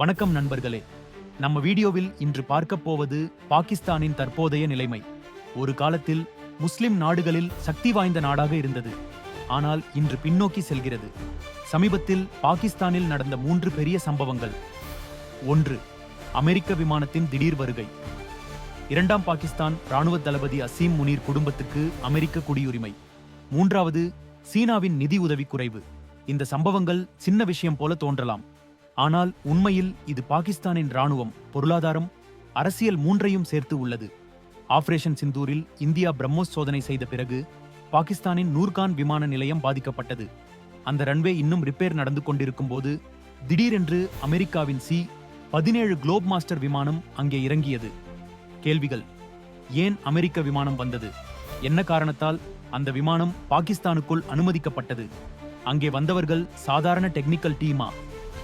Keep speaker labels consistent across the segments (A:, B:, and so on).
A: வணக்கம் நண்பர்களே. நம்ம வீடியோவில் இன்று பார்க்கப் போவது பாகிஸ்தானின் தற்போதைய நிலைமை. ஒரு காலத்தில் முஸ்லிம் நாடுகளில் சக்தி வாய்ந்த நாடாக இருந்தது. ஆனால் இன்று பின்னோக்கி செல்கிறது. சமீபத்தில் பாகிஸ்தானில் நடந்த மூன்று பெரிய சம்பவங்கள். ஒன்று அமெரிக்க விமானத்தின் திடீர் வருகை. இரண்டாம் பாகிஸ்தான் இராணுவ தளபதி அசீம் முனீர் குடும்பத்துக்கு அமெரிக்க குடியுரிமை. மூன்றாவது சீனாவின் நிதி உதவி குறைவு. இந்த சம்பவங்கள் சின்ன விஷயம் போல தோன்றலாம். ஆனால் உண்மையில் இது பாகிஸ்தானின் ராணுவம் பொருளாதாரம் அரசியல் மூன்றையும் சேர்த்து உள்ளது. ஆபரேஷன் சிந்தூரில் இந்தியா பிரம்மோஸ் சோதனை செய்த பிறகு பாகிஸ்தானின் நூர்கான் விமான நிலையம் பாதிக்கப்பட்டது. அந்த ரன்வே இன்னும் ரிப்பேர் நடந்து கொண்டிருக்கும் போது திடீரென்று அமெரிக்காவின் சி பதினேழு குளோப் மாஸ்டர் விமானம் அங்கே இறங்கியது. கேள்விகள் ஏன் அமெரிக்க விமானம் வந்தது? என்ன காரணத்தால் அந்த விமானம் பாகிஸ்தானுக்குள் அனுமதிக்கப்பட்டது? அங்கே வந்தவர்கள் சாதாரண டெக்னிக்கல் டீமா?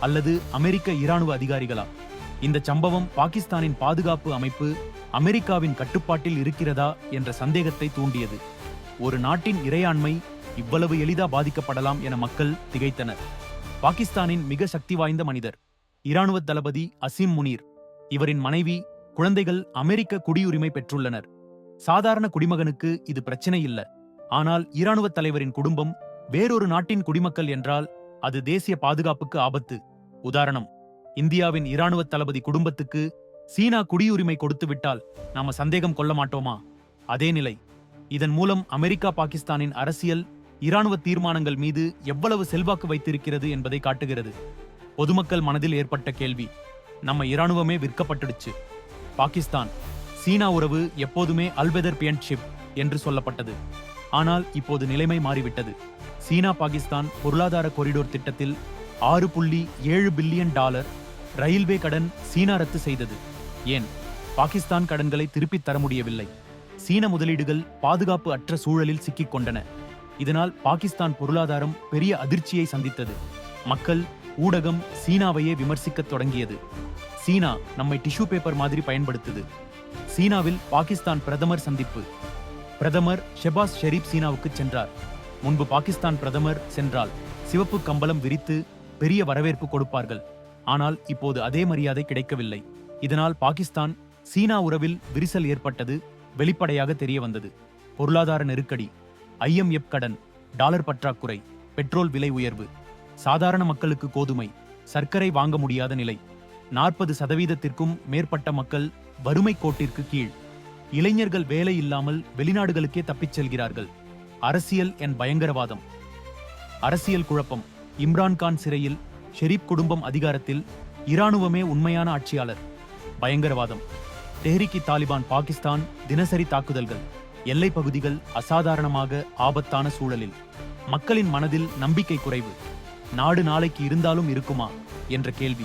A: அல்லது அமெரிக்க இராணுவ அதிகாரிகளா? இந்த சம்பவம் பாகிஸ்தானின் பாதுகாப்பு அமைப்பு அமெரிக்காவின் கட்டுப்பாட்டில் இருக்கிறதா என்ற சந்தேகத்தை தூண்டியது. ஒரு நாட்டின் இறையாண்மை இவ்வளவு எளிதா பாதிக்கப்படலாம் என மக்கள் திகைத்தனர். பாகிஸ்தானின் மிக சக்தி வாய்ந்த மனிதர் இராணுவ தளபதி அசீம் முனீர். இவரின் மனைவி குழந்தைகள் அமெரிக்க குடியுரிமை பெற்றுள்ளனர். சாதாரண குடிமகனுக்கு இது பிரச்சனை இல்ல. ஆனால் இராணுவ தலைவரின் குடும்பம் வேறொரு நாட்டின் குடிமக்கள் என்றால் அது தேசிய பாதுகாப்புக்கு ஆபத்து. உதாரணம் இந்தியாவின் இராணுவ தளபதி குடும்பத்துக்கு சீனா குடியுரிமை கொடுத்து விட்டால் நாம சந்தேகம் கொள்ள மாட்டோமா? அதே நிலை இதன் மூலம் அமெரிக்கா பாகிஸ்தானின் அரசியல் இராணுவ தீர்மானங்கள் மீது எவ்வளவு செல்வாக்கு வைத்திருக்கிறது என்பதை காட்டுகிறது. பொதுமக்கள் மனதில் ஏற்பட்ட கேள்வி நம்ம இராணுவமே விற்கப்பட்டுடுச்சு. பாகிஸ்தான் சீனா உறவு எப்போதுமே அல்வெதர் பியன்ஷிப் என்று சொல்லப்பட்டது. ஆனால் இப்போது நிலைமை மாறிவிட்டது. சீனா பாகிஸ்தான் பொருளாதார கொரிடோர் திட்டத்தில் ஆறு புள்ளி ஏழு பில்லியன் டாலர் ரயில்வே கடன் சீனா ரத்து செய்தது. ஏன்? பாகிஸ்தான் கடன்களை திருப்பித் தர முடியவில்லை. சீன முதலீடுகள் பாதுகாப்பு அற்ற சூழலில் சிக்கிக் கொண்டன. இதனால் பாகிஸ்தான் பொருளாதாரம் பெரிய அதிர்ச்சியை சந்தித்தது. மக்கள் ஊடகம் சீனாவையே விமர்சிக்கத் தொடங்கியது. சீனா நம்மை டிஷ்யூ பேப்பர் மாதிரி பயன்படுத்துது. சீனாவில் பாகிஸ்தான் பிரதமர் சந்திப்பு. பிரதமர் ஷெபாஸ் ஷெரீப் சீனாவுக்கு சென்றார். முன்பு பாகிஸ்தான் பிரதமர் சென்றால் சிவப்பு கம்பளம் விரித்து பெரிய வரவேற்பு கொடுப்பார்கள். ஆனால் இப்போது அதே மரியாதை கிடைக்கவில்லை. இதனால் பாகிஸ்தான் சீனா உறவில் விரிசல் ஏற்பட்டது வெளிப்படையாக தெரிய வந்தது பொருளாதார நெருக்கடி ஐஎம்எஃப் கடன் டாலர் பற்றாக்குறை பெட்ரோல் விலை உயர்வு சாதாரண மக்களுக்கு கோதுமை சர்க்கரை வாங்க முடியாத நிலை நாற்பது சதவீதத்திற்கும் மேற்பட்ட மக்கள் வறுமை கோட்டிற்கு கீழ் இளைஞர்கள் வேலை இல்லாமல் வெளிநாடுகளுக்கே தப்பிச் செல்கிறார்கள். அரசியல் என் பயங்கரவாதம். அரசியல் குழப்பம். இம்ரான்கான் சிறையில் ஷெரீப் குடும்பம் அதிகாரத்தில் இராணுவமே உண்மையான ஆட்சியாளர். பயங்கரவாதம். டெஹ்ரிக்கி தாலிபான் பாகிஸ்தான் தினசரி தாக்குதல்கள். எல்லை பகுதிகள் அசாதாரணமாக ஆபத்தான சூழலில். மக்களின் மனதில் நம்பிக்கை குறைவு. நாடு நாளைக்கு இருந்தாலும் இருக்குமா? என்ற கேள்வி.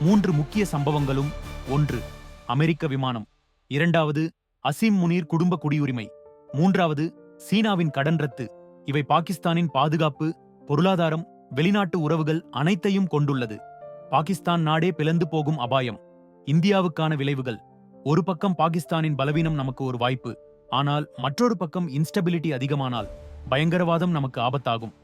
A: மூன்று முக்கிய சம்பவங்களும் ஒன்று. அமெரிக்க விமானம். இரண்டாவது அசீம் முனீர் குடும்ப குடியுரிமை. மூன்றாவது சீனாவின் கடன் ரத்து. இவை பாகிஸ்தானின் பாதுகாப்பு பொருளாதாரம் வெளிநாட்டு உறவுகள் அனைத்தையும் கொண்டுள்ளது. பாகிஸ்தான் நாடே பிளந்து போகும் அபாயம். இந்தியாவுக்கான விளைவுகள். ஒரு பக்கம் பாகிஸ்தானின் பலவீனம் நமக்கு ஒரு வாய்ப்பு. ஆனால் மற்றொரு பக்கம் இன்ஸ்டபிலிட்டி அதிகமானால் பயங்கரவாதம் நமக்கு ஆபத்தாகும்.